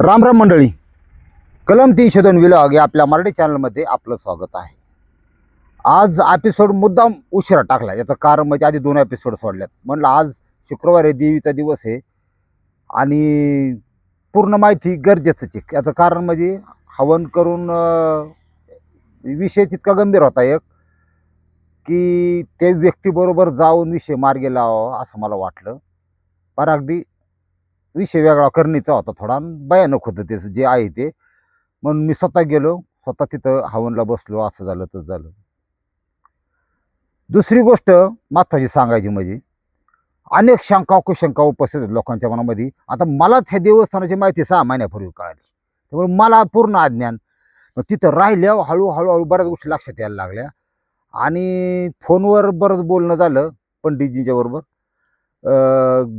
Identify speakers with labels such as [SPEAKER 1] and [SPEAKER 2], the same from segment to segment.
[SPEAKER 1] राम राम मंडळी. कलम तीनशे दोन विलॉग या आपल्या मराठी चॅनलमध्ये आपलं स्वागत आहे. आज एपिसोड मुद्दाम उशिरा टाकला. याचं कारण म्हणजे आधी दोन एपिसोड सोडल्यात. म्हणलं आज शुक्रवारी देवीचा दिवस आहे. आणि पूर्ण माहिती गरजेचंच आहे. याचं कारण म्हणजे हवन करून विषय तितका गंभीर होता एक की ते व्यक्तीबरोबर जाऊन विषय मार्गी लावावा असं मला वाटलं. पर अगदी विषय वेगळा करणीचा होता थोडा. भयानक होतं त्याचं जे आहे ते. म्हणून मी स्वतः गेलो. स्वतः तिथं हवनला बसलो. असं झालं तसं झालं. दुसरी गोष्ट महत्वाची सांगायची म्हणजे अनेक शंका कुशंका उपस्थित आहेत लोकांच्या मनामध्ये. आता मलाच ह्या देवस्थानाची माहिती सहा महिन्यापूर्वी कळाली. त्यामुळे मला पूर्ण अज्ञान. मग तिथं राहिल्यावर हळूहळू बऱ्याच गोष्टी लक्षात यायला लागल्या. आणि फोनवर बरंच बोलणं झालं पंडितजींच्या बरोबर.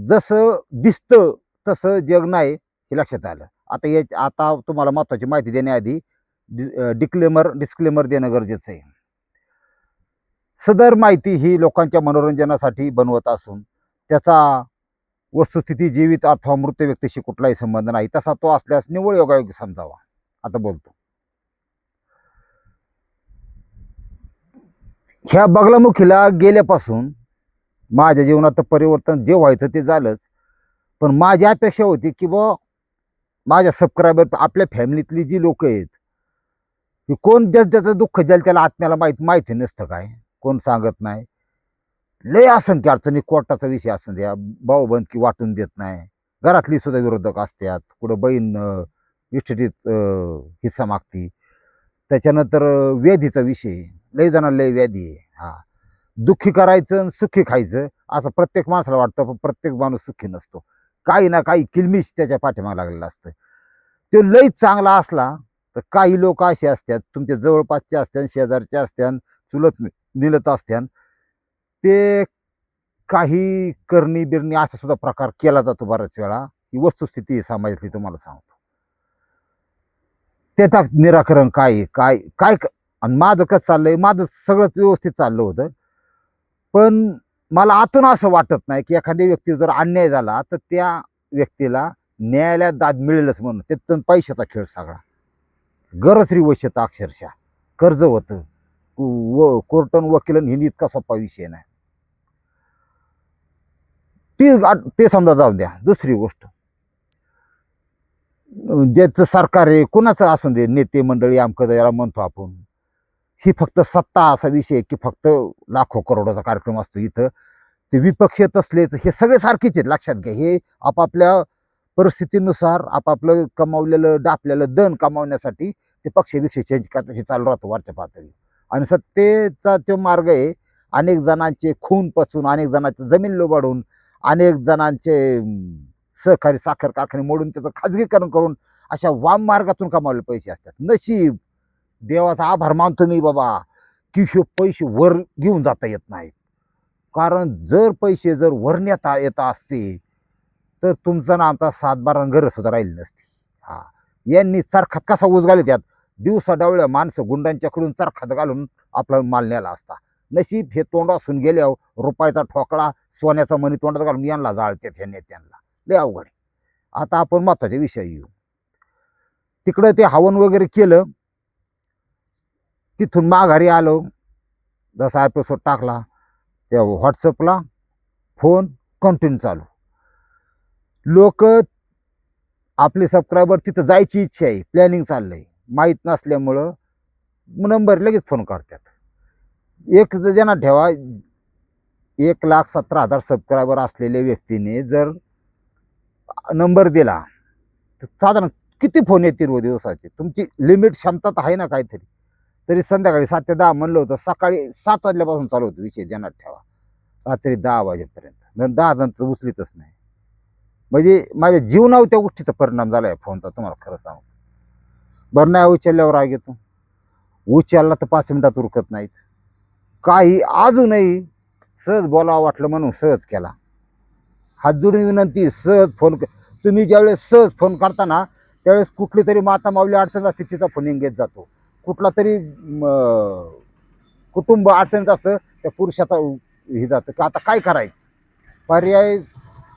[SPEAKER 1] जसं दिसतं तसं जग नाही हे लक्षात आलं. आता या आता तुम्हाला महत्त्वाची माहिती देण्याआधी डिक्लेमर डिस्क्लेमर देणं गरजेचं आहे. सदर माहिती ही लोकांच्या मनोरंजनासाठी बनवत असून त्याचा वस्तुस्थिती जीवित अथवा मृत व्यक्तीशी कुठलाही संबंध नाही. तसा तो असल्यास निव्वळ योगायोग समजावा. आता बोलतो. ह्या बगलामुखीला गेल्यापासून माझ्या जीवनात परिवर्तन जे व्हायचं ते झालंच. पण माझी अपेक्षा होती की बुवा माझ्या सबस्क्रायबर आपल्या फॅमिलीतली जी लोक आहेत की कोण ज्या ज्याचं दुःख ज्याला त्याला आत्म्याला माहीत माहिती नसतं काय कोण सांगत नाही. लय असंख्य अडचणी कोर्टाचा विषय असं द्या भाऊबंदकी वाटून देत नाही. घरातली सुद्धा विरोधक असतात कुठं बहीण इष्टीत हिस्सा मागती. त्याच्यानंतर व्याधीचा विषय लय जणांना लय व्याधी आहे हा. दुःखी करायचं आणि सुखी खायचं असं प्रत्येक माणसाला वाटतं पण प्रत्येक माणूस सुखी नसतो. काही ना काही किलमिश त्याच्या पाठीमाग लागलेलं असतं तो लई चांगला असला तर काही लोक असे असतात तुमच्या जवळपासचे असत्यान शेजारचे असत्यान चुलत निलत असत्यान ते काही करणी बिरणी असा सुद्धा प्रकार केला जातो बऱ्याच वेळा ही वस्तुस्थिती आहे समाजातली तुम्हाला सांगतो. त्याचा निराकरण काय काय काय क- आणि माझं कसं चाललंय? माझं सगळंच व्यवस्थित चाललं होतं. पण मला आतून असं वाटत नाही की एखाद्या व्यक्तीवर जर अन्याय झाला तर त्या व्यक्तीला न्यायालयात दाद मिळेलच म्हणून. त्यातून पैशाचा खेळ सगळा. गरजरी वश्यता अक्षरशः. कर्ज होतं. व कोर्टन वकीलन हिंदी इतका सोपा विषय नाही. ती ते समजा जाऊ द्या. दुसरी गोष्ट. ज्याचं सरकार आहे कुणाचं असून दे नेते मंडळी आमकं याला म्हणतो आपण. ही फक्त सत्ता असा विषय की फक्त लाखो करोडाचा कार्यक्रम असतो इथं. ते विपक्ष तसलेच हे सगळे सारखेच आहेत लक्षात घ्या. हे आपापल्या परिस्थितीनुसार आपापलं कमावलेलं डापलेलं दण कमावण्यासाठी ते पक्षविक्ष चेंज करतात हे चालू राहतं वरच्या पातळी आणि सत्तेचा तो मार्ग आहे अनेक जणांचे खून पचून अनेक जणांचे जमीन लोबाडून अनेक जणांचे सहकारी साखर कारखाने मोडून त्याचं खाजगीकरण करून अशा वाम मार्गातून कमावले पैसे असतात. नशीब देवाचा आभार मानतो मी बाबा की हे पैसे वर घेऊन जाता येत नाहीत. कारण जर पैसे जर वर नेता येत असते तर तुमचा ना आमचा सातबारा गरज सुद्धा राहिली नसती. हा. यांनी चरखात कसा उजगाले त्यात दिवसा डावळ्या माणसं गुंडांच्याकडून चरखात घालून आपला माल नेला असता. नशीब हे तोंडासून गेल्यावर रुपयाचा ठोकळा सोन्याचा मणी तोंडात घालून यांना जाळतात ह्या नेत्यांना. लय अवघड आहे. आता आपण महत्त्वाच्या विषय येऊ. तिकडं ते हवन वगैरे केलं तिथून माघारी आलो. जसा एपिसोड टाकला त्या व्हॉट्सअपला फोन कंटिन्यू चालू. लोक आपले सबस्क्रायबर तिथं जायची इच्छा आहे प्लॅनिंग चाललं आहे माहीत नसल्यामुळं नंबर लगेच फोन करतात. एक जना ठेवा एक लाख सतरा हजार सबस्क्रायबर असलेल्या व्यक्तीने जर नंबर दिला तर साधारण किती फोन येतील व दिवसाचे? तुमची लिमिट क्षमता तर आहे ना काहीतरी. तरी संध्याकाळी सात ते दहा म्हणलं होतं सकाळी सात वाजल्यापासून चालू होतं विषय ध्यानात ठेवा. रात्री दहा वाजेपर्यंत. नंतर दहा नंतर उचलीतच नाही. म्हणजे माझ्या जीवनावर त्या गोष्टीचा परिणाम झाला आहे फोनचा तुम्हाला खरं सांगतो बरं नाही उचलल्यावर राग येतो. उचलला तर पाच मिनटात उरकत नाहीत. काही अजूनही सहज बोलावं वाटलं म्हणून सहज केला. हात जोडून विनंती सहज फोन क- तुम्ही ज्यावेळेस सहज फोन करताना त्यावेळेस कुठली तरी माता माऊली अडचण असते तिचा फोन इंगेज जातो. कुठला तरी कुटुंब अडचणीत असतं त्या पुरुषाचा हे जातं. की आता काय करायचं? पर्याय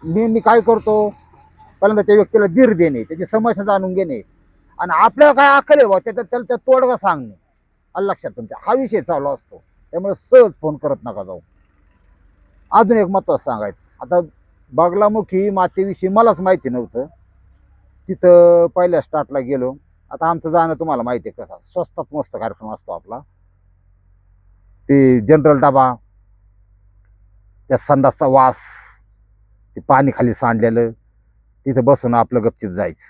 [SPEAKER 1] मी मी काय करतो? पहिल्यांदा त्या व्यक्तीला धीर देणे त्याची समस्या जाणून घेणे. आणि आपल्याला काय अकल आहे बुवा, त्याच्यात त्याला त्या तोडगा सांगणे. आलं लक्षात तुमच्या हा विषय चालू असतो. त्यामुळे सहज फोन करत नका जाऊ. अजून एक महत्त्वाचं सांगायचं. आता बागलामुखी मातेविषयी मलाच माहिती नव्हतं. तिथं पहिल्या स्टार्टला गेलो. आता आमचं जाणं तुम्हाला माहिती आहे कसा स्वस्तात मस्त कार्यक्रम असतो आपला. ते जनरल डबा त्या संडासचा वास ते पाणी खाली सांडलेलं तिथं बसून आपलं गपचिप जायचं.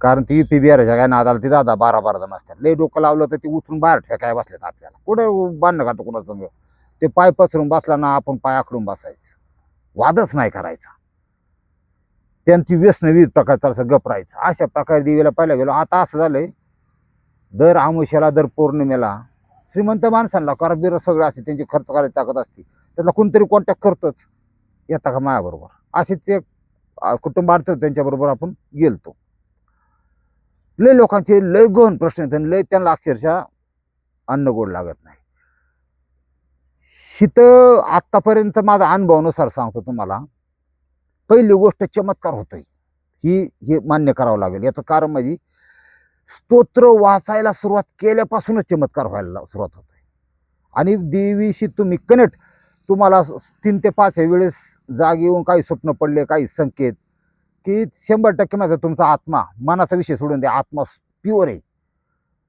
[SPEAKER 1] कारण ती यू पी बी आरच्या काय नादाला ती दादा बारा बारा जण असतात. लय डोकं लावलं तर ते उचलून बाहेर ठेकाय बसल्यात आपल्याला. कुठं बांधणं का कुणा ते पाय पसरून बसला ना आपण पाय आखडून बसायचं. वादच नाही करायचा. त्यांची व्यसन विविध प्रकार चालतं गप राहायचं. अशा प्रकारे देवीला पाहिला गेलो. आता असं झालंय दर आमुष्याला दर पौर्णिमेला श्रीमंत माणसांना करबीर सगळं असते त्यांची खर्च करायची ताकद असते. त्यांना कोणतरी कॉन्टॅक्ट करतोच. येता का माझ्याबरोबर असेच एक कुटुंबार्थ त्यांच्याबरोबर आपण गेलतो. लय लोकांचे लय गहन प्रश्न आहेत आणि लय त्यांना अक्षरशः अन्न गोड लागत नाही. शीत आत्तापर्यंत माझा अनुभवानुसार सांगतो तुम्हाला. पहिली गोष्ट चमत्कार होतोय. ही हे मान्य करावं लागेल. याचं कारण म्हणजे स्तोत्र वाचायला सुरुवात केल्यापासूनच चमत्कार व्हायला सुरुवात होते आणि देवीशी तुम्ही कनेक्ट तुम्हाला तीन ते पाच या वेळेस जाग येऊन काही स्वप्न पडले काही संकेत की शंभर टक्के माझा तुमचा आत्मा मनाचा विषय सोडून द्या. आत्मा प्युअर आहे.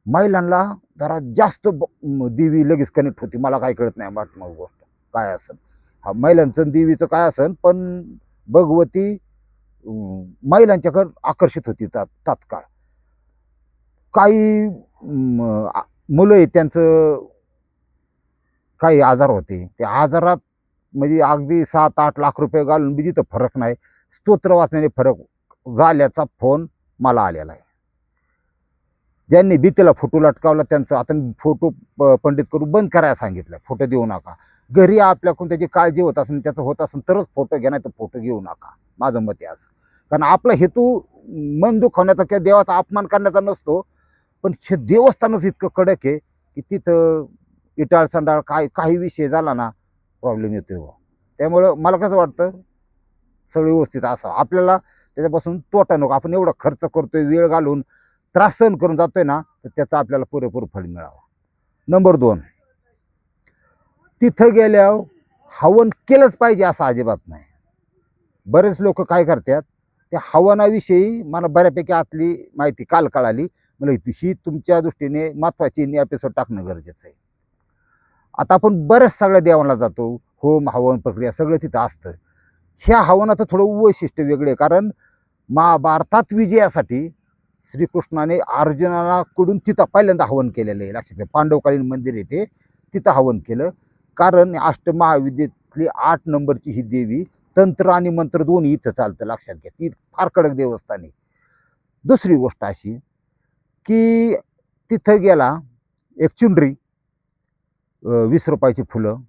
[SPEAKER 1] महिलांना जरा जास्त ब- देवी लगेच कनेक्ट होती. मला काय कळत नाही. वाट मग गोष्ट काय असेल. हा महिलांचं देवीचं काय असेल पण भगवती महिलांच्याकडं महिलांच्याकडे आकर्षित होती तात तात्काळ. काही मुलं आहेत त्यांचं काही आजार होते. त्या आजारात म्हणजे अगदी सात आठ लाख रुपये घालून बी तिथं फरक नाही. स्तोत्र वाचण्याने फरक झाल्याचा फोन मला आलेला आहे. ज्यांनी भीतीला फोटो लटकावला त्यांचं आता फोटो पंडित करून बंद करायला सांगितलं. फोटो देऊ नका. घरी आपल्याकडून त्याची काळजी होत असेल त्याचं होत असेल तरच फोटो घ्या नाही तर फोटो घेऊ नका. माझं मत आहे असं. कारण आपला हेतू मन दुखवण्याचा किंवा देवाचा अपमान करण्याचा नसतो पण हे देवस्थानच इतकं कडक आहे की तिथं इटाळ संडाळ काय काही विषय झाला ना प्रॉब्लेम येतोय बुवा. त्यामुळं मला कसं वाटतं सगळं व्यवस्थित असावं. आपल्याला त्याच्यापासून तोटा नको. आपण एवढा खर्च करतोय वेळ घालून त्रास सहन करून जातोय ना तर त्याचा आपल्याला पुरेपूर फळ मिळावा. नंबर दोन. तिथं गेल्यावर हवन केलंच पाहिजे असं अजिबात नाही. बरेच लोक काय करतात त्या हवनाविषयी मला बऱ्यापैकी आतली माहिती काल कळाली. मला ही तुमच्या दृष्टीने महत्वाची एपिसोड टाकणं गरजेचं आहे. आता आपण बऱ्याच सगळ्या देवाला जातो होम हवन प्रक्रिया सगळं तिथं असतं. ह्या हवनाचं थोडं वैशिष्ट्य वेगळे आहे कारण महाभारतात विजयासाठी श्रीकृष्णाने अर्जुनाला कडून तिथं पहिल्यांदा हवन केलेलं आहे. लक्षात पांडवकालीन मंदिर येते तिथं हवन केलं. कारण अष्टमहाविद्येतली आठ नंबरची ही देवी तंत्र आणि मंत्र दोन्ही इथं चालतं लक्षात घ्या. ती फार कडक देवस्थान आहे. दुसरी गोष्ट अशी की तिथं गेला एक चुंडरी वीस रुपयाची फुलं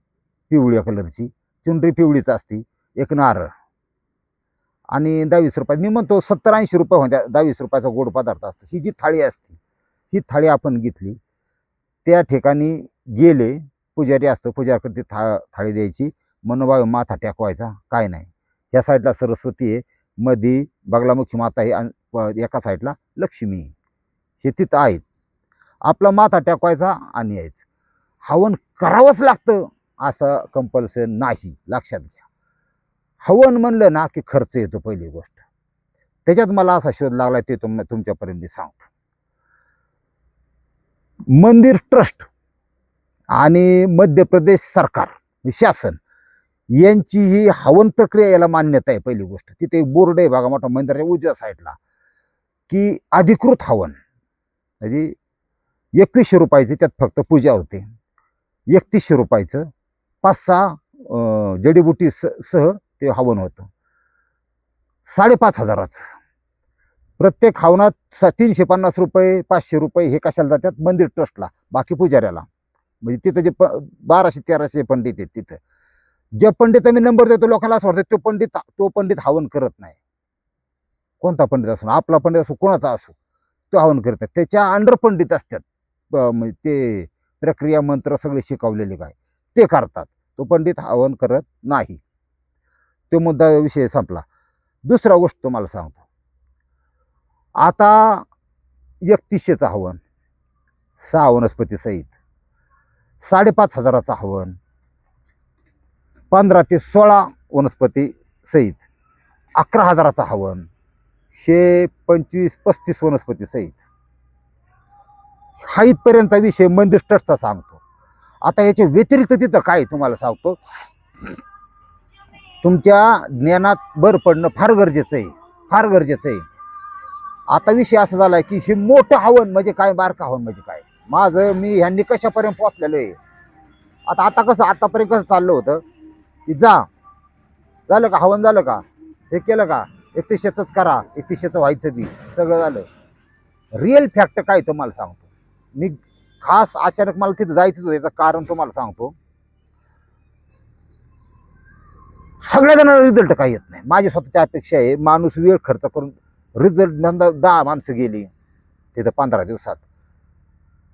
[SPEAKER 1] पिवळ्या कलरची. चुंडरी पिवळीच असती एक नारळ आणि दहावीस रुपयात मी म्हणतो सत्तर ऐंशी रुपये होत्या दहावीस रुपयाचा गोड पदार्थ असतो. ही जी थाळी असते ही थाळी आपण घेतली त्या ठिकाणी गेले पुजारी असतो पुजारीकडे ती था थाळी द्यायची. मनोभावे माथा टेकवायचा काय नाही. ह्या साईडला सरस्वती आहे मध्ये बगलामुखी माता आहे आणि एका साईडला लक्ष्मी आहे. हे तिथं आहेत. आपला माथा टेकवायचा आणि यायचं. हवन करावंच लागतं असं कंपल्सरी नाही लक्षात घ्या. हवन म्हणलं ना की खर्च येतो पहिली गोष्ट. त्याच्यात मला असा शोध लागला ते तुम तुमच्यापर्यंत सांगतो. मंदिर ट्रस्ट. आणि मध्य प्रदेश सरकार शासन यांची ही हवन प्रक्रिया याला मान्यता आहे पहिली गोष्ट. तिथे एक बोर्ड आहे बघा मोठा मंदिराच्या उजव्या साईडला की अधिकृत हवन. म्हणजे एकवीसशे रुपयाचं त्यात फक्त पूजा होते. एकतीसशे रुपयाचं पाच सहा जडीबुटी स सह ते हवन होतं. साडेपाच हजाराचं. प्रत्येक हवनात स तीनशे पन्नास रुपये पाचशे रुपये हे कशाला जातात? मंदिर ट्रस्टला बाकी पुजाऱ्याला. म्हणजे तिथं जे प बाराशे तेराशे पंडित आहेत तिथं. ज्या पंडित मी नंबर देतो लोकांना असं वाटतं तो पंडित तो पंडित हवन करत नाही. कोणता पंडित असो आपला पंडित असो कोणाचा असो तो हवन करत नाही. त्याच्या अंडर पंडित असतात. म्हणजे ते प्रक्रिया मंत्र सगळे शिकवलेले काय ते करतात. तो पंडित हवन करत नाही. तो मुद्दा विषय संपला. दुसरा गोष्ट तुम्हाला सांगतो. आता एकतीसशेचं हवन सहा वनस्पती सहित. साडेपाच हजाराचं हवन. पंधरा ते सोळा वनस्पती सहित अकरा हजाराचं हवन. शे पंचवीस पस्तीस वनस्पती सहित. हा इथपर्यंतचा विषय मंदिर ट्रस्टचा सांगतो. आता याच्या व्यतिरिक्त तिथं काय तुम्हाला सांगतो. तुमच्या ज्ञानात भर पडणं फार गरजेचं आहे. फार गरजेचं आहे. आता विषय असा झाला की हे मोठं हवन म्हणजे काय बारकं हवन म्हणजे काय? माझं मी ह्यांनी कशापर्यंत पोचलेलो आहे? आता आता कसं आतापर्यंत कसं चाललं होतं? की जा. झालं का? हवन झालं का? हे केलं का? एकतीसशेचंच करा. एकतीसशेचं व्हायचं बी. सगळं झालं. रिअल फॅक्ट काय तुम्हाला सांगतो. मी खास अचानक मला तिथं जायचं होतं. याचं कारण तुम्हाला सांगतो. सगळ्या जणांना रिझल्ट काही येत नाही. माझी स्वतःची अपेक्षा आहे माणूस वेळ खर्च करून रिझल्ट नंतर दहा माणसं गेली तिथं पंधरा दिवसात.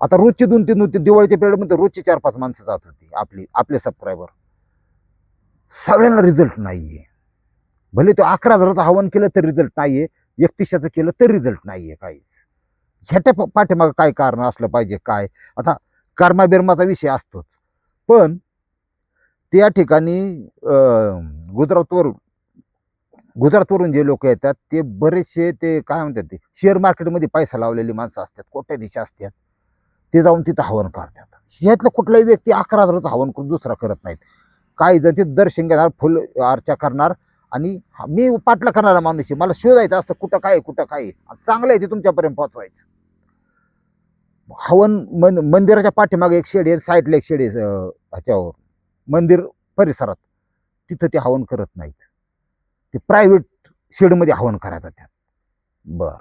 [SPEAKER 1] आता रोजची दोन तीन दोन तीन दिवाळीच्या पिरियडमध्ये रोजची चार पाच माणसं जात होती आपली आपले सबस्क्रायबर सगळ्यांना रिझल्ट आहे भले तो अकरा हजाराचं हवन केलं तर रिझल्ट आहे एकतीसशेचं केलं तर रिझल्ट आहे काहीच. ह्याच्या पाठीमागं काय कारण असलं पाहिजे काय? आता कर्मा बिर्माचा विषय असतोच. पण त्या ठिकाणी गुजरातवर गुजरातवरून जे लोक येतात ते बरेचसे ते काय म्हणतात ते शेअर मार्केटमध्ये पैसा लावलेली माणसं असतात कोट्याधीश असतात. ते जाऊन तिथं हवन करतात. ह्यातलं कुठलाही व्यक्ती अकरा हजाराचं हवन करून दुसरा करत नाहीत. काही जण तिथं दर्शन घेणार फुल अर्चा करणार आणि हा- मी पाटला करणारा माणूस आहे. मला शोधायचं असतं कुठं काय आहे, कुठं काय चांगलं आहे ते तुमच्यापर्यंत पोहोचवायचं. हवन मन मंदिराच्या पाठीमागे एक शेड आहे साईडला एक शेड आहे ह्याच्यावर. मंदिर परिसरात. तिथं ते हवन करत नाहीत. ते प्रायव्हेट शेडमध्ये हवन करायचं त्यात. बर.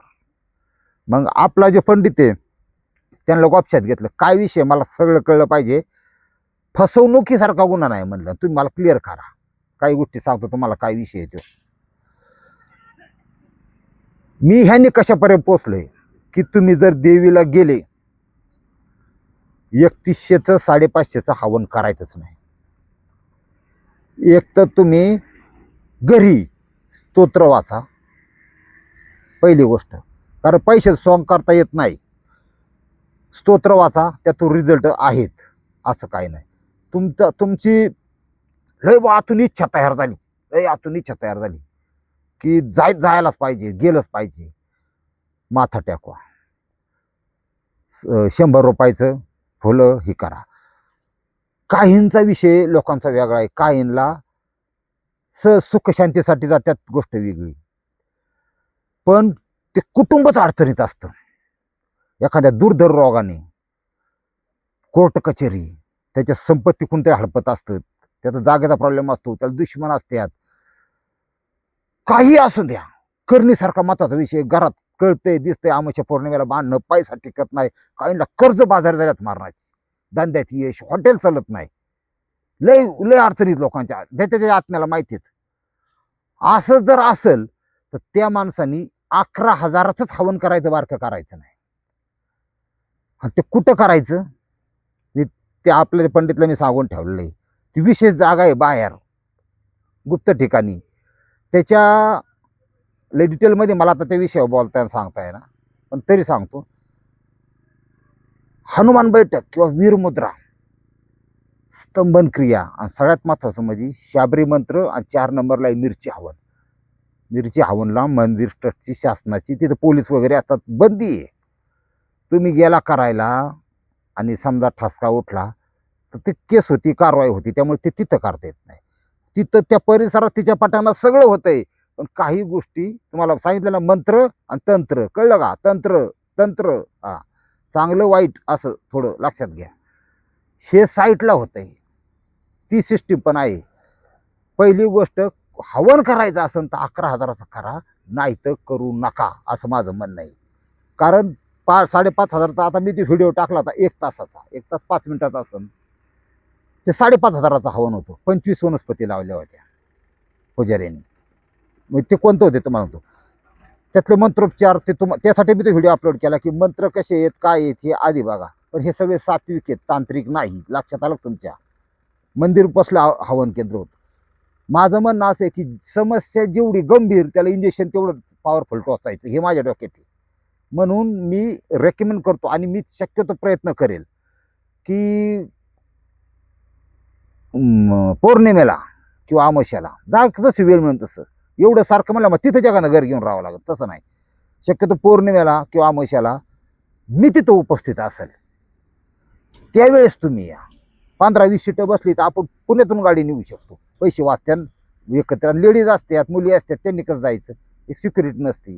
[SPEAKER 1] मग आपला जे पंडित आहे त्यांना गोपशात घेतलं. काय विषय? मला सगळं कळलं पाहिजे. फसवणुकीसारखा गुन्हा नाही म्हणलं. तुम्ही मला क्लिअर करा. काही गोष्टी सांगतो तुम्हाला काय विषय आहे तो. मी ह्यांनी कशापर्यंत पोचलोय की तुम्ही जर देवीला गेले एकतीसशेचं साडेपाचशेचं हवन करायचंच नाही. एक तर तुम्ही घरी स्तोत्र वाचा. पहिली गोष्ट. कारण पैसे सॉंग करता येत नाही. स्तोत्र वाचा त्यातून रिझल्ट आहेत. असं काही नाही. तुमचं तुमची लय बा आतून इच्छा तयार झाली. लय आतून इच्छा तयार झाली. की जाय जायलाच पाहिजे गेलंच पाहिजे. माथा टेकवा. शंभर रुपयाचं फुलं हे करा. काहींचा विषय लोकांचा वेगळा आहे. काहींना स सुखशांतीसाठी जातात जात्यात गोष्ट वेगळी. पण ते कुटुंबच अडचणीत असतं. एखाद्या दुर्धर रोगाने कोर्ट कचेरी त्याच्या संपत्ती कोणत्या हडपत असतं त्याचा जागेचा प्रॉब्लेम असतो त्याला दुश्मन असतात. काही असू द्या. करणीसारखा महत्त्वाचा विषय घरात कळतंय दिसतंय आमच्या पौर्णिमेला बांधणं पैसा टिकत नाही काहींना कर्ज बाजार झाल्यात मारण्याची. धंद्यात यश हॉटेल चालत नाही. लय लय अडचणीत लोकांच्या ज्याच्या त्याच्या आत्म्याला माहिती आहेत. असं जर असेल तर त्या माणसानी अकरा हजाराचंच हवन करायचं बारकं करायचं नाही. आणि ते कुठं करायचं? मी ते आपल्या पंडितला मी सांगून ठेवलेलं आहे. ती विशेष जागा आहे बाहेर गुप्त ठिकाणी. त्याच्या लय डिटेलमध्ये मला आता त्या विषयावर बोलता सांगता येणार पण तरी सांगतो. हनुमान बैठक किंवा वीरमुद्रा स्तंभन क्रिया आणि सगळ्यात महत्त्वाचं म्हणजे शाबरी मंत्र आणि चार नंबरला आहे मिरची हवन. मिरची हवनला मंदिर ट्रस्टची शासनाची तिथं पोलीस वगैरे असतात बंदी आहे. तुम्ही गेला करायला आणि समजा ठसका उठला तर ती केस होती कारवाई होती त्यामुळे ते तिथं करता येत नाही. तिथं त्या परिसरात तिच्या पटांना सगळं होतंय. पण काही गोष्टी तुम्हाला सांगितलेलं मंत्र आणि तंत्र. कळलं का? तंत्र तंत्र. हा. चांगलं वाईट असं थोडं लक्षात घ्या. हे साईटला होतंय. ती सिस्टीम पण आहे. पहिली गोष्ट हवन करायचं असेल तर अकरा हजाराचं करा नाही तर करू नका असं माझं म्हणणं आहे. कारण पाच साडेपाच हजारचा आता मी ते व्हिडिओ टाकला होता एक तासाचा. एक तास पाच मिनिटाचा असं ते साडेपाच हजाराचा हवन होतं. पंचवीस वनस्पती लावल्या होत्या पुजाऱ्यांनी. मग ते कोणतं होते तुम्हाला म्हणतो त्यातले मंत्रोपचार ते तुम त्यासाठी मी तो व्हिडिओ अपलोड केला की मंत्र कसे आहेत काय आहेत हे आधी बघा. पण हे सगळे सात्विक आहेत तांत्रिक नाही. लक्षात आलं तुमच्या? मंदिर बसलं हवन केंद्र होतं. माझं म्हणणं असं आहे की समस्या जेवढी गंभीर त्याला इंजेक्शन तेवढं पॉवरफुल टोचायचं. हे माझ्या डोक्यात आहे म्हणून मी रेकमेंड करतो आणि मी शक्यतो प्रयत्न करेल की पौर्णिमेला किंवा अमावस्याला जा तसं वेळ मिळून तसं. एवढं सारखं मला मग तिथं जगानं घर घेऊन राहावं लागत तसं नाही. शक्यतो पौर्णिमेला किंवा अमावस्याला मी तिथं उपस्थित असेल. त्यावेळेस तुम्ही या. पंधरा वीस सीटं बसली तर आपण पुण्यातून गाडी नेऊ शकतो. पैसे वाचत्यान एकत्र. लेडीज असतात मुली असतात त्यांनी कसं जायचं? एक सिक्युरिटी नसती.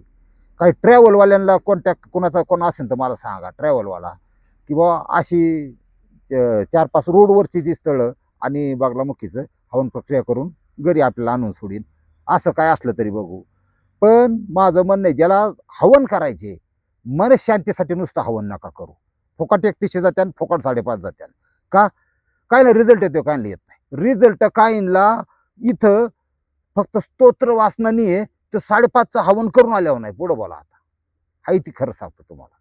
[SPEAKER 1] काही ट्रॅव्हलवाल्यांना कॉन्टॅक्ट कोणाचा कोण असेल तर मला सांगा ट्रॅव्हलवाला की बाबा अशी च- चार पाच रोडवरची ती स्थळं आणि बागलामुखीचं हवन प्रक्रिया करून घरी आपल्याला आणून सोडीन. असं काय असलं तरी बघू. पण माझं म्हणणं आहे ज्याला हवन करायचे मन शांतीसाठी नुसतं हवन नका करू. फुकट एकतीसशे जात्यान फुकट साडेपाच जात्यान. का? काय ना रिझल्ट येतो काय येत नाही. रिझल्ट काहींला इथं फक्त स्तोत्र वाचनानी आहे तर साडेपाचचं हवन करून आल्यावर नाही. पुढं बोला आता. हाय ती खरं सांगतो तुम्हाला.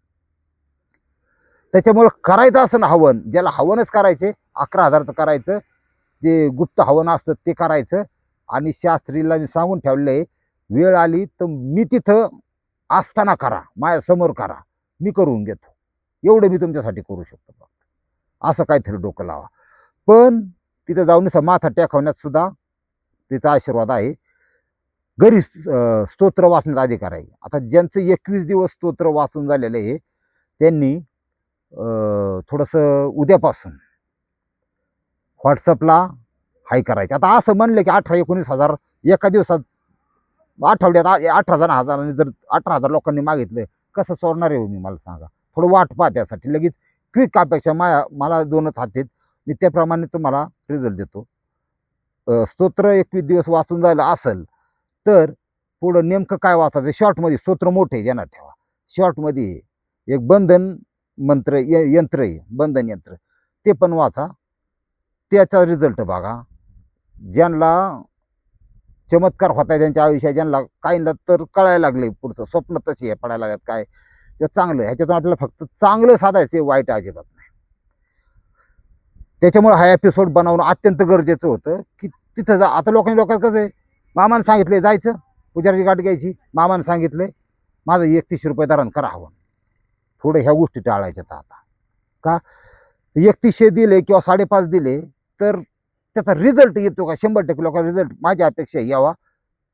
[SPEAKER 1] त्याच्यामुळं करायचं असं ना हवन ज्याला हवनच करायचे अकरा हजारचं करायचं जे गुप्त हवन असतं ते करायचं. आणि शास्त्रीला मी सांगून ठेवलं आहे वेळ आली तर मी तिथं असताना करा माझ्यासमोर करा. मी करून घेतो. एवढं मी तुमच्यासाठी करू शकतो फक्त. असं काहीतरी डोकं लावा. पण तिथं जाऊन माथा टेकवण्यात सुद्धा तिचा आशीर्वाद आहे. घरी स्तोत्र वाचण्याचा अधिकार आहे. आता ज्यांचं एकवीस दिवस स्तोत्र वाचून झालेलं आहे त्यांनी थोडंसं उद्यापासून व्हॉट्सअपला हाय करायचं. आता असं म्हणलं की अठरा एकोणीस हजार एका दिवसात आठवड्यात अठरा जण हजारांनी जर अठरा हजार लोकांनी मागितलं कसं सोडणार आहे हो मी? मला सांगा. थोडं वाट पहा त्यासाठी. लगेच क्विक अपेक्षा माया मला दोनच हातीत मी त्याप्रमाणे तुम्हाला रिझल्ट देतो. स्तोत्र एकवीस दिवस वाचून जायला असेल तर पुढं नेमकं काय वाचायचं? शॉर्टमध्ये स्तोत्र मोठे ध्यानात ठेवा. शॉर्टमध्ये एक बंधन मंत्र य- यंत्र आहे बंधन यंत्र. ते पण वाचा. त्याचा रिझल्ट बघा. ज्यांना चमत्कार होता त्यांच्या आयुष्यात ज्यांना काहींना तर कळायला लागले पुढचं. स्वप्न तसे हे पडायला लागत काय? चांगलं आहे. ह्याच्यातून आपल्याला फक्त चांगलं साधायचं आहे, वाईट अजिबात नाही. त्याच्यामुळे हा एपिसोड बनवणं अत्यंत गरजेचं होतं की तिथं जा. आता लोकांनी लोकांना कसं आहे? मामानं सांगितले जायचं. पुजारीची गाठ घ्यायची. मामानं सांगितलंय माझं एकतीसशे रुपये दरान करा हवं. थोडं ह्या गोष्टी टाळायच्या तर आता. का? एकतीसशे दिले किंवा साडेपाच दिले तर त्याचा रिझल्ट येतो का? शंभर टक्के लोकांना रिझल्ट माझ्या अपेक्षा यावा.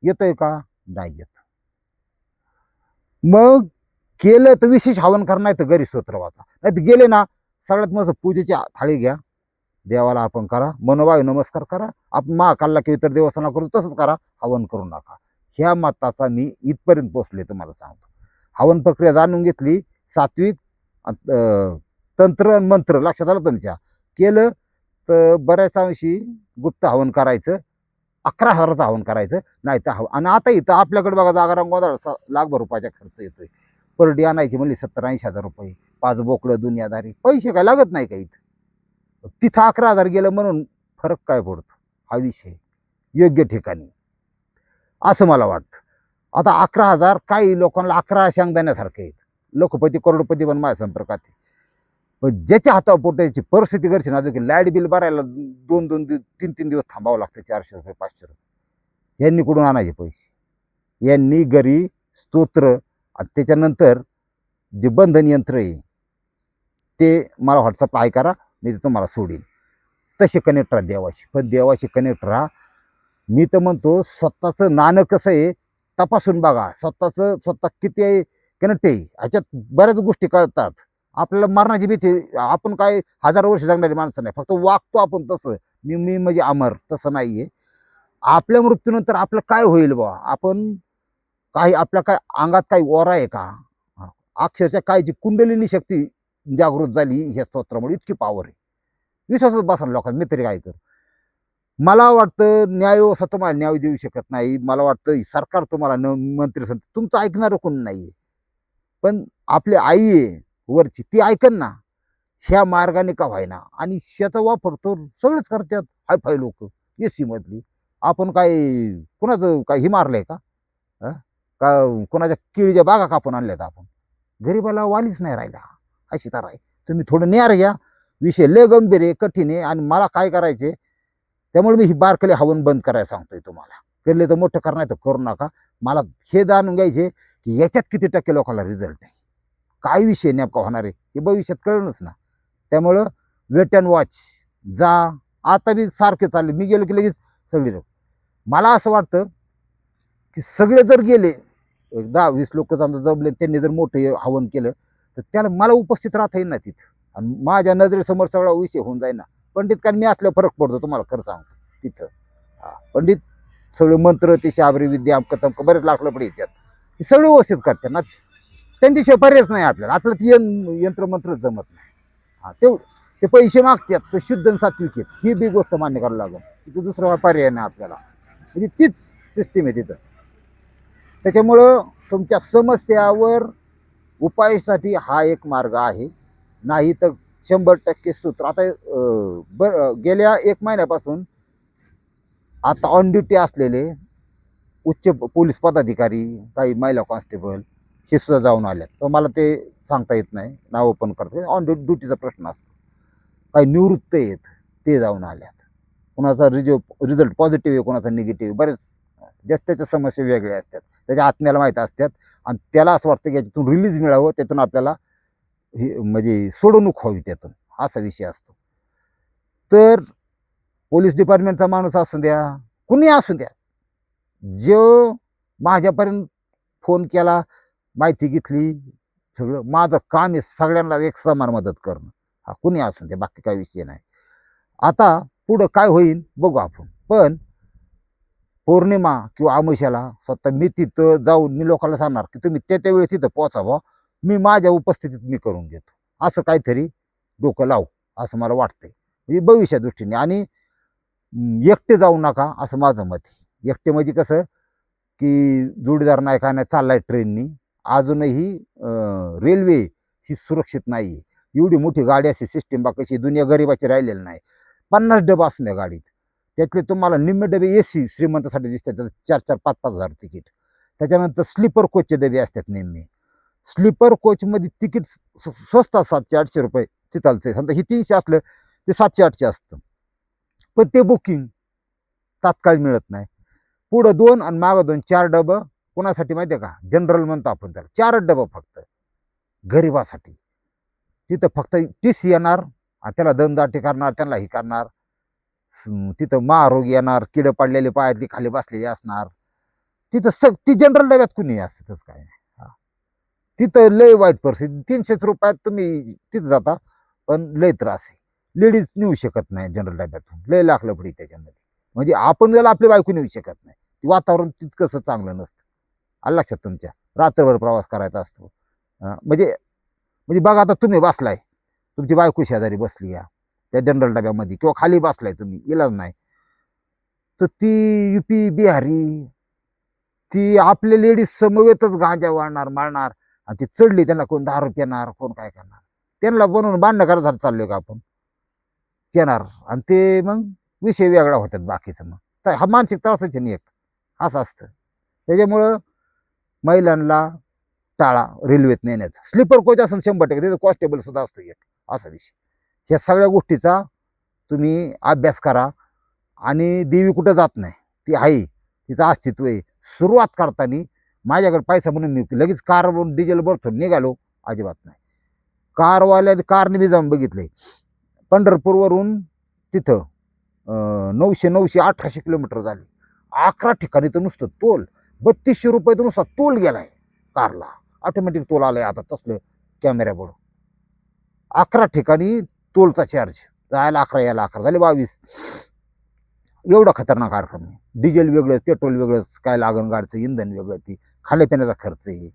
[SPEAKER 1] येतोय का? नाही येत. मग केलं तर विशेष हवन करणार नाही तर घरी स्तोत्र वाचा. नाही तर गेले ना सगळ्यात मस्त पूजेची थाळी घ्या. देवाला अर्पण करा मनोवायू नमस्कार करा आपण महाकालला किंवा इतर देवस्थानाला करू तसंच करा हवन करू नका. ह्या मताचा मी इथपर्यंत पोचले तुम्हाला सांगतो. हवन प्रक्रिया जाणून घेतली सात्विक तंत्र आणि मंत्र लक्षात आलं तुमच्या? केलं तर बऱ्याच अंशी गुप्त हवन करायचं अकरा हजाराचं हवन करायचं नाही तर हवं आणि आता इथं आपल्याकडे बघा जागा गोंधळ सा- लाखभर रुपयाचा खर्च येतोय. पर डे आणायची म्हणली सत्तर ऐंशी हजार रुपये पाच बोकळं दुनियादारी पैसे काय लागत नाही का इथं? तिथं अकरा हजार गेलं म्हणून फरक काय पडतो? हा विषय योग्य ठिकाणी. असं मला वाटतं. आता अकरा हजार काही लोकांना अकरा शेंगदाण्यासारखे आहेत. लोकपती करोडपती पण माझ्या संपर्कात आहे. पण ज्याच्या हातावर पोटायची परिस्थिती घरची ना की लाइट बिल भरायला दोन दोन दिवस तीन तीन दिवस थांबावं लागतं चारशे रुपये पाचशे रुपये. यांनी कुठून आणायचे पैसे? यांनी घरी स्तोत्र आणि त्याच्यानंतर जे बंधन यंत्र आहे ते मला व्हॉट्सअपला आहे नाही मी तुम्हाला सोडीन. तसे कनेक्ट राहा देवाशी. पण देवाशी कनेक्ट राहा मी तर म्हणतो स्वतःचं नाणं कसं आहे तपासून बघा. स्वतःचं स्वतः किती आहे कनेक्ट आहे. ह्याच्यात बऱ्याच गोष्टी कळतात. आपल्याला मरणाची भीती आपण काय हजार वर्ष जगणारी माणसं नाही. फक्त वागतो आपण तसं. मी मी म्हणजे अमर तसं नाही आहे आपल्या मृत्यूनंतर आपलं काय होईल बा आपण काही आपल्या काय अंगात काही ओरा आहे का? अक्षरशः काय जी कुंडलिनी शक्ती जागृत झाली ह्या स्तोत्रामुळे. इतकी पावर आहे. विश्वासच बसा लोकांना मी तरी काय कर? मला वाटतं न्याय व्यवस्था तुम्हाला न्याय देऊ शकत नाही. मला वाटतं सरकार तुम्हाला न मंत्री संत तुमचं ऐकणारं कोण नाही पण आपली आई आहे वरची ती ऐकन ना. ह्या मार्गाने का व्हायना? आणि शेता वापरतो सगळेच करतात हाय फाय लोक. एस सी मधली. आपण काय कुणाचं काय मारलं मारलंय का? का कुणाच्या केळीच्या बागा कापून आणल्यात आपण? गरीबाला वालीच नाही राहिला. अशी तर आहे. तुम्ही थोडं न्यार घ्या. विषय लय गंभीर आहे कठीण आहे आणि मला काय करायचे त्यामुळे मी ही बारकले हवन बंद करायला सांगतोय तुम्हाला. केले तर मोठं करणार तर करू नका. मला हे जाणून घ्यायचे की याच्यात किती टक्के लोकांना रिझल्ट आहे? काय विषय नेमका होणार आहे? हे भविष्यात कळणच ना. त्यामुळं वेट अँड वॉच जा. आता बी सारखे चालले मी गेलो की लगेच सगळी लोक मला असं वाटतं की सगळे जर गेले एक दहा वीस लोक समजा जमले त्यांनी जर मोठं हवन केलं तर त्याला मला उपस्थित राहता येईल ना तिथं. आणि माझ्या नजरेसमोर सगळा विषय होऊन जाईल ना. पंडित कारण मी असल्यावर फरक पडतो तुम्हाला खरं सांगतो. तिथं. हां पंडित सगळे मंत्र ते शाबरी विद्या कथमक बरेच लाकडं पण येतात. हे सगळे व्यवस्थित करतात ना. त्यांच्याशिवाय पर्यायच नाही आपल्याला. आपल्याला ती यं यंत्रमंत्रच जमत नाही. हां तेवढं. ते पैसे मागतात ते शुद्ध आणि सात्विक आहेत. ही बी गोष्ट मान्य करावी लागेल. तिथं दुसरा पर्याय नाही आपल्याला. म्हणजे तीच सिस्टीम आहे तिथं. त्याच्यामुळं तुमच्या समस्यावर उपायासाठी हा एक मार्ग आहे. नाही तर शंभर टक्के सूत्र. आता बर गेल्या एक महिन्यापासून आता ऑन ड्युटी असलेले उच्च पोलीस पदाधिकारी काही महिला कॉन्स्टेबल हे सुद्धा जाऊन आल्यात. तर मला ते सांगता येत नाही. नाव ओपन करते ऑन ड्युटी ड्युटीचा प्रश्न असतो. काही निवृत्त आहेत ते जाऊन आल्यात. कोणाचा रिजो रिझल्ट पॉझिटिव्ह आहे कोणाचा निगेटिव्ह बरेच ज्याच त्याच्या समस्या वेगळ्या असतात. त्याच्या आत्म्याला माहीत असतात. आणि त्याला असं वाटतं की याच्यातून रिलीज मिळावं त्यातून आपल्याला हे म्हणजे सोडवणूक व्हावी त्यातून. असा विषय असतो. तर पोलीस डिपार्टमेंटचा माणूस असू द्या कुणी असू द्या जो माझ्यापर्यंत फोन केला माहिती घेतली सगळं माझं काम आहे सगळ्यांना एक समान मदत करणं. हा कुणी असू द्या बाकी काही विषय नाही. आता पुढं काय होईल बघू आपण. पण पौर्णिमा किंवा आमुष्याला स्वतः मी तिथं जाऊन मी लोकांना सांगणार की तुम्ही त्या त्या वेळेस तिथं पोचावं मी माझ्या उपस्थितीत मी करून घेतो. असं काहीतरी डोकं लावू असं मला वाटतंय. म्हणजे भविष्या दृष्टीने. आणि एकटे जाऊ नका असं माझं मत आहे. एकटे म्हणजे कसं की जोडीदार नाही का नाही चाललाय ट्रेननी. अजूनही रेल्वे ही सुरक्षित नाही आहे एवढी मोठी गाडी अशी सिस्टीम बा कशी दुनिया गरिबाची राहिलेली नाही. पन्नास डबा असून द्या गाडीत. त्यातले तुम्हाला निम्मे डबे ए सी श्रीमंतासाठी दिसतात. चार चार पाच पाच हजार तिकीट. त्याच्यानंतर स्लीपर कोचचे डबे असतात नेहमी स्लीपर कोचमध्ये तिकीट स- स्वस्त असतात सातशे आठशे रुपये तिथालचे. समजा ही तीनशे असलं ते सातशे आठशे असतं. पण ते बुकिंग तात्काळ मिळत नाही. पुढं दोन आणि मागं दोन चार डबं कोणासाठी माहिती आहे का? जनरल म्हणतो आपण त्याला. चारच डबं फक्त. गरिबासाठी. तिथं फक्त तीस येणार आणि त्याला दमदाटी करणार त्यांना ही करणार. तिथं महारोग येणार किड पडलेले पायातली खाली बसलेली असणार. तिथं सग ती जनरल डब्यात कुणी असतं तसं काय नाही हा. तिथं लय वाईट परिस्थिती तीनशेच रुपयात तुम्ही तिथं जाता पण लय त्रास आहे. लेडीज नेऊ शकत नाही जनरल डब्यातून लय लाखलं पडी त्याच्यामध्ये. म्हणजे आपण ज्याला आपली बायको नेऊ शकत नाही ती वातावरण तितकंसं चांगलं नसतं. आलं लक्षात तुमच्या? रात्रभर प्रवास करायचा असतो. म्हणजे म्हणजे बघा आता तुम्ही बसलाय तुमची बायको शेजारी बसली या. त्या जनरल डब्यामध्ये किंवा खाली बसलाय तुम्ही इलाज नाही. तर ती युपी बिहारी ती आपल्या लेडीज समवेतच गांजा वाळणार मारणार आणि ती चढली त्यांना कोण दारू येणार कोण काय करणार? त्यांना बनवून बांधणं करायसाठी चाललोय का आपण? येणार. आणि ते मग विषय वेगळा होतात बाकीचं मग. तर हा मानसिक त्रासच आहे ना एक. असं असतं. त्याच्यामुळं महिलांना टाळा रेल्वेत नेण्याचा. स्लीपर कोच असेल शंभर टक्के त्याचं कॉन्स्टेबल सुद्धा असतो एक. असा विषय. ह्या सगळ्या गोष्टीचा तुम्ही अभ्यास करा. आणि देवी कुठं जात नाही ती आहे तिचं अस्तित्व आहे. सुरुवात करताना माझ्याकडे पैसा म्हणून मी लगेच कार डिझेल भरतो निघालो अजिबात नाही. कारवाल्याने कारने मी जाऊन बघितले. पंढरपूरवरून तिथं नऊशे नऊशे अठराशे किलोमीटर झाले. अकरा ठिकाणी तर नुसतं तोल बत्तीसशे रुपये तर नुसता तोल गेला आहे कारला. ऑटोमॅटिक तोल आलाय आता तसलं कॅमेऱ्याबरोबर अकरा ठिकाणी टोलचा चार्ज जायला अकरा यायला अकरा. झाले बावीस. एवढा खतरनाक कार्यक्रम आहे. डिझेल वेगळं पेट्रोल वेगळंच काय लागण गाडचं इंधन वेगळं ती खाण्यापिण्याचा खर्च आहे.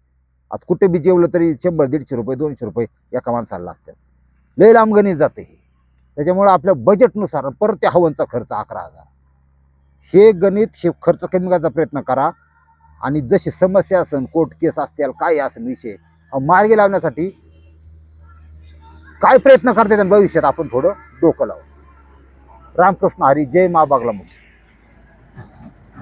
[SPEAKER 1] आज कुठे बी जेवलं तरी शंभर दीडशे रुपये दोनशे रुपये एका माणसाला लागतात. लय लांब गणित जाते हे. त्याच्यामुळं आपल्या बजेटनुसार परत त्या हवनचा खर्च अकरा हजार. हे गणित हे खर्च कमी करायचा प्रयत्न करा. आणि जशी समस्या असेल कोर्ट केस असतील काय असेल विषय मार्गी लावण्यासाठी काय प्रयत्न करता येतात भविष्यात आपण थोडं डोकं लावू रामकृष्ण हरी जय मा बागला